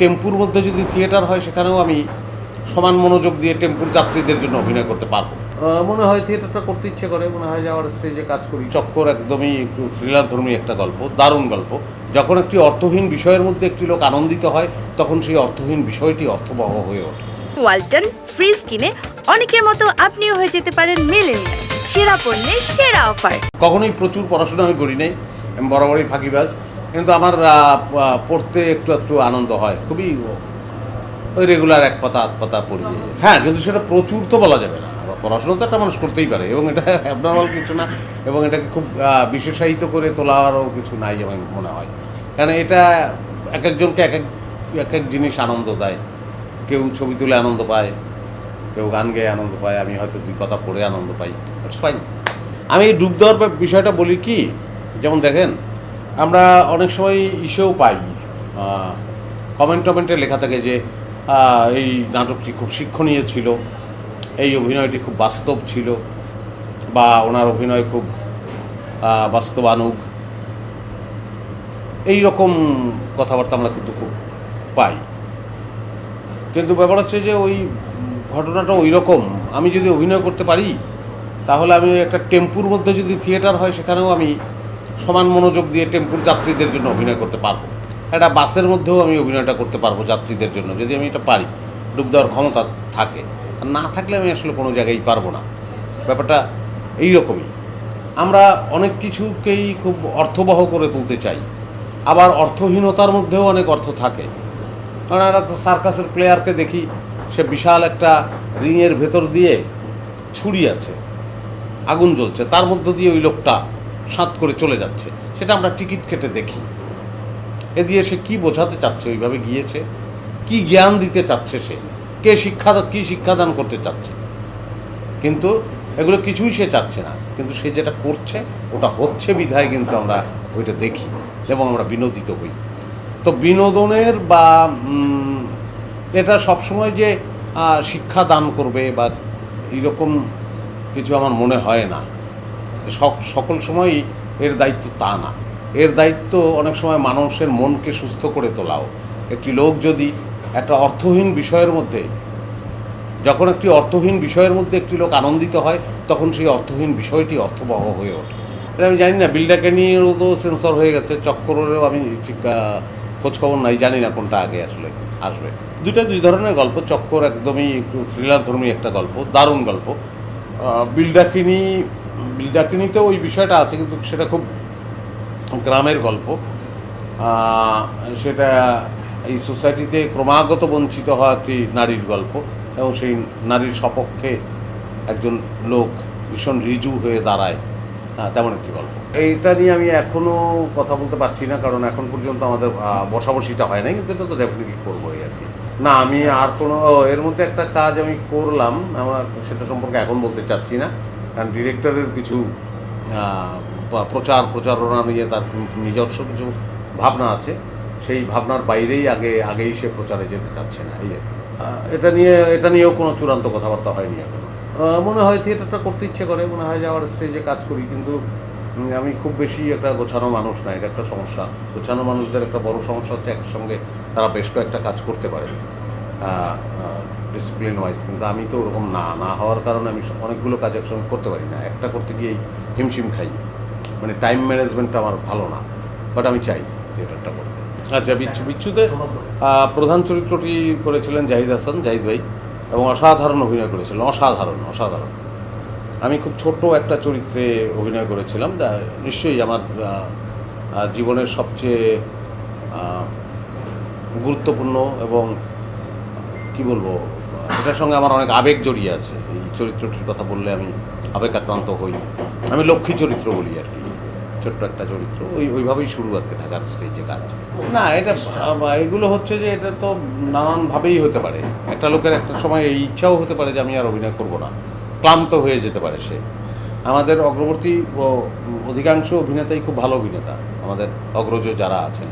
টেম্পুর মধ্যে যদি থিয়েটার হয় সেখানেও আমি সমান মনোযোগ দিয়ে টেম্পুর যাত্রীদের জন্য অভিনয় করতে পারব। মনে হয় থিয়েটারটা করতে ইচ্ছে করে মনে হয় যে আবার স্টেজে কাজ করি। চক্কর একদমই একটু থ্রিলার ধর্মী একটা গল্প দারুণ গল্প। যখন একটি অর্থহীন বিষয়ের মধ্যে একটি লোক আনন্দিত হয় তখন সেই অর্থহীন বিষয়টি অর্থবহ হয়ে ওঠে। ওয়ালটন ফ্রিজ কিনে অনেকের মতো আপনিও হয়ে যেতে পারেন মেলেনিয়া সেরা পণ্যের সেরা অফার। কখনোই প্রচুর পড়াশোনা আমি করি নাই আমি বরাবরই ফাঁকিবাজ। কিন্তু আমার পড়তে একটু একটু আনন্দ হয়। খুবই ওই রেগুলার এক পাতা, আধ পাতা পড়ি। হ্যাঁ কিন্তু সেটা প্রচুর তো বলা যাবে না। পড়াশোনা তো একটা মানুষ করতেই পারে, এবং এটা অ্যাবনর্মাল কিছু না, এবং এটাকে খুব বিশেষায়িত করে তোলারও কিছু নাই আমার মনে হয়। কারণ এটা এক একজনকে এক এক এক এক জিনিস আনন্দ দেয়। কেউ ছবি তুলে আনন্দ পায়, কেউ গান গেয়ে আনন্দ পায়, আমি হয়তো দুই পাতা পড়ে আনন্দ পাই ফাইন আমি ডুব দেওয়ার বিষয়টা বলি কি, যেমন দেখেন আমরা অনেক সময় ইসেও পাই কমেন্ট টমেন্টে লেখা থাকে যে এই নাটকটি খুব শিক্ষণীয় ছিল এই অভিনয়টি খুব বাস্তব ছিল বা ওনার অভিনয় খুব আহ, বাস্তবানুগ। এই রকম কথাবার্তা আমরা কিন্তু খুব পাই। কিন্তু ব্যাপার হচ্ছে যে ওই ঘটনাটা ওই রকম আমি যদি অভিনয় করতে পারি তাহলে আমি একটা টেম্পুর মধ্যে যদি থিয়েটার হয় সেখানেও আমি সমান মনোযোগ দিয়ে টেম্পুর যাত্রীদের জন্য অভিনয় করতে পারব। একটা বাসের মধ্যেও আমি অভিনয়টা করতে পারব যাত্রীদের জন্য, যদি আমি এটা পারি। ডুব দেওয়ার ক্ষমতা থাকে। আর না থাকলে আমি আসলে কোনো জায়গায় পারব না। ব্যাপারটা এই রকমই আমরা অনেক কিছুকেই খুব অর্থবহ করে তুলতে চাই। আবার অর্থহীনতার মধ্যেও অনেক অর্থ থাকে। কারণ একটা সার্কাসের প্লেয়ারকে দেখি, সে বিশাল একটা রিংয়ের ভেতর দিয়ে ছুরি আছে, আগুন জ্বলছে। তার মধ্য দিয়ে ওই লোকটা সাঁত করে চলে যাচ্ছে, সেটা আমরা টিকিট কেটে দেখি। এ দিয়ে সে কী বোঝাতে চাচ্ছে, ওইভাবে গিয়েছে। কি জ্ঞান দিতে চাচ্ছে সে? কে শিক্ষা কী শিক্ষাদান করতে চাচ্ছে? কিন্তু এগুলো কিছুই সে চাচ্ছে না। কিন্তু সে যেটা করছে, ওটা হচ্ছে বিধায় কিন্তু আমরা ওইটা দেখি এবং আমরা বিনোদিত হই। তো বিনোদনের বা এটা সবসময় যে শিক্ষা দান করবে বা এইরকম কিছু আমার মনে হয় না। সকল সময়ই এর দায়িত্ব তা না। এর দায়িত্ব অনেক সময় মানুষের মনকে সুস্থ করে তোলাও। একটি লোক যদি একটা অর্থহীন বিষয়ের মধ্যে, যখন একটি অর্থহীন বিষয়ের মধ্যে একটি লোক আনন্দিত হয়, তখন সেই অর্থহীন বিষয়টি অর্থবহ হয়ে ওঠে। এটা আমি জানি না, বিলটাকে নিয়েও তো সেন্সর হয়ে গেছে, চক্করেরও আমি ঠিক খোঁজখবর নাই, জানি না কোনটা আগে আসলে, আসবে। দুইটা দুই ধরনের গল্প, চক্কর একদমই একটু থ্রিলার ধর্মী একটা গল্প, দারুণ গল্প। বিলডাকিনি বিলডাকিনিতেও ওই বিষয়টা আছে, কিন্তু সেটা খুব গ্রামের গল্প। সেটা এই সোসাইটিতে ক্রমাগত বঞ্চিত হওয়া একটি নারীর গল্প, এবং সেই নারীর সপক্ষে একজন লোক ভীষণ রিজু হয়ে দাঁড়ায়। হ্যাঁ তেমন একটি গল্প। এইটা নিয়ে আমি এখনও কথা বলতে পারছি না, কারণ এখন পর্যন্ত আমাদের বসাবসিটা হয় না কিন্তু এটা তো ডেফিনেটলি করব আর কি। না, আমি আর কোনো এর মধ্যে একটা কাজ আমি করলাম, আমার সেটা সম্পর্কে এখন বলতে চাচ্ছি না। কারণ ডিরেক্টরের কিছু প্রচার প্রচারণা নিয়ে তার নিজস্ব কিছু ভাবনা আছে। সেই ভাবনার বাইরেই আগে আগেই সে প্রচারে যেতে চাচ্ছে না এই। এটা নিয়ে এটা নিয়েও কোনো চূড়ান্ত কথাবার্তা হয়নি এখনও। মনে হয় থিয়েটারটা করতে ইচ্ছে করে মনে হয় যে আবার স্টেজে কাজ করি কিন্তু আমি খুব বেশি একটা গোছানো মানুষ না এটা একটা সমস্যা। গোছানো মানুষদের একটা বড় সমস্যা হচ্ছে একসঙ্গে তারা বেশ কয়েকটা কাজ করতে পারে ডিসিপ্লিন ওয়াইজ কিন্তু আমি তো ওরকম না না হওয়ার কারণে আমি অনেকগুলো কাজ একসঙ্গে করতে পারি না। একটা করতে গিয়েই হিমশিম খাই। মানে টাইম ম্যানেজমেন্টটা আমার ভালো না বাট আমি চাই থিয়েটারটা করতে। আচ্ছা বিচ্ছু, বিচ্ছুতে প্রধান চরিত্রটি করেছিলেন জাহিদ হাসান, জাহিদ ভাই, এবং অসাধারণ অভিনয় করেছিলেন, অসাধারণ অসাধারণ। আমি খুব ছোট একটা চরিত্রে অভিনয় করেছিলাম, যা নিশ্চয়ই আমার জীবনের সবচেয়ে গুরুত্বপূর্ণ এবং কি বলব এটার সঙ্গে আমার অনেক আবেগ জড়িয়ে আছে। এই চরিত্রটির কথা বললে আমি আবেগ আক্রান্ত হই। আমি লক্ষ্মী চরিত্র বলি আর কি। ছোট্ট একটা চরিত্র। ওই ওইভাবেই শুরু আর কি, ঢাকার স্টেজে কাজ। না, এটা এগুলো হচ্ছে যে এটা তো নানানভাবেই হতে পারে। একটা লোকের একটা সময় এই ইচ্ছাও হতে পারে যে আমি আর অভিনয় করব না। ক্লান্ত হয়ে যেতে পারে সে। আমাদের অগ্রবর্তী অধিকাংশ অভিনেতাই খুব ভালো অভিনেতা। আমাদের অগ্রজ যারা আছেন,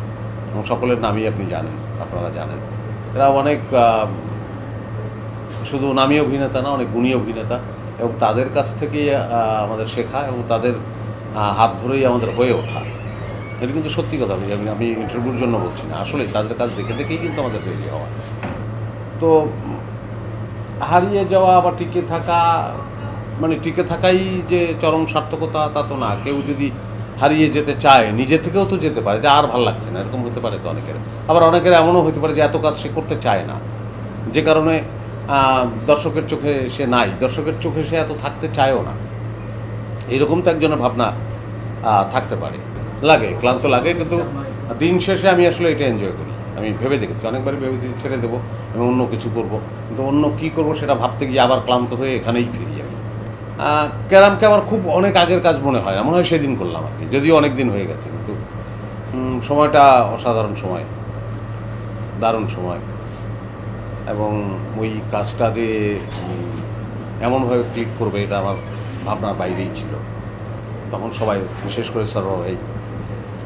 এবং সকলের নামই আপনি জানেন, আপনারা জানেন। এরা অনেক শুধু নামী অভিনেতা না, অনেক গুণী অভিনেতা এবং তাদের কাছ থেকেই আমাদের শেখা এবং তাদের হাত ধরেই আমাদের হয়ে ওঠা। এটা কিন্তু সত্যি কথা, আমি আমি- ইন্টারভিউর জন্য বলছি না। আসলে তাদের কাজ দেখে দেখেই কিন্তু আমাদের তৈরি হওয়া। তো হারিয়ে যাওয়া বা টিকে থাকা মানে টিকে থাকাই যে চরম সার্থকতা তা তো না। কেউ যদি হারিয়ে যেতে চায়, নিজে থেকেও তো যেতে পারে, যে আর ভালো লাগছে না, এরকম হতে পারে তো অনেকের। আবার অনেকের এমনও হতে পারে যে এত কাজ সে করতে চায় না। যে কারণে দর্শকের চোখে সে নাই। দর্শকের চোখে সে এত থাকতে চায়ও না। এরকম তো একজনের ভাবনা থাকতে পারে। লাগে, ক্লান্ত লাগে, কিন্তু দিন শেষে আমি আসলে এটা এনজয় করি। আমি ভেবে দেখেছি, অনেকবারই ভেবে ছেড়ে দেবো, আমি অন্য কিছু করব। কিন্তু অন্য কি করব সেটা ভাবতে গিয়ে আবার ক্লান্ত হয়ে এখানেই ফিরি আসি। ক্যারামকে আমার খুব অনেক আগের কাজ মনে হয় না, মনে হয় সেদিন করলাম আর কি, যদিও অনেক দিন হয়ে গেছে, কিন্তু সময়টা অসাধারণ সময়, দারুণ সময়। এবং ওই কাজটা যে এমনভাবে ক্লিক করবে, এটা আমার ভাবনার বাইরেই ছিল। তখন সবাই, বিশেষ করে স্যার ভাই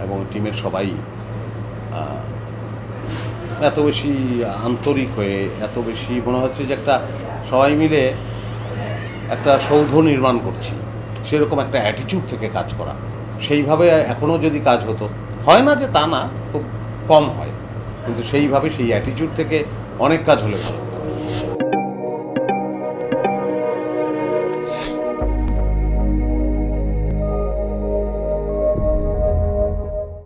এবং টিমের সবাই এত বেশি আন্তরিক হয়ে, এত বেশি মনে হচ্ছে যে একটা, সবাই মিলে একটা সৌধ নির্মাণ করছি। সেরকম একটা অ্যাটিটিউড থেকে কাজ করা। সেইভাবে এখনও যদি কাজ হতো, হয় না যে তা না, খুব কম হয়। কিন্তু সেইভাবে সেই অ্যাটিচিউড থেকে অনেক কাজ হলে।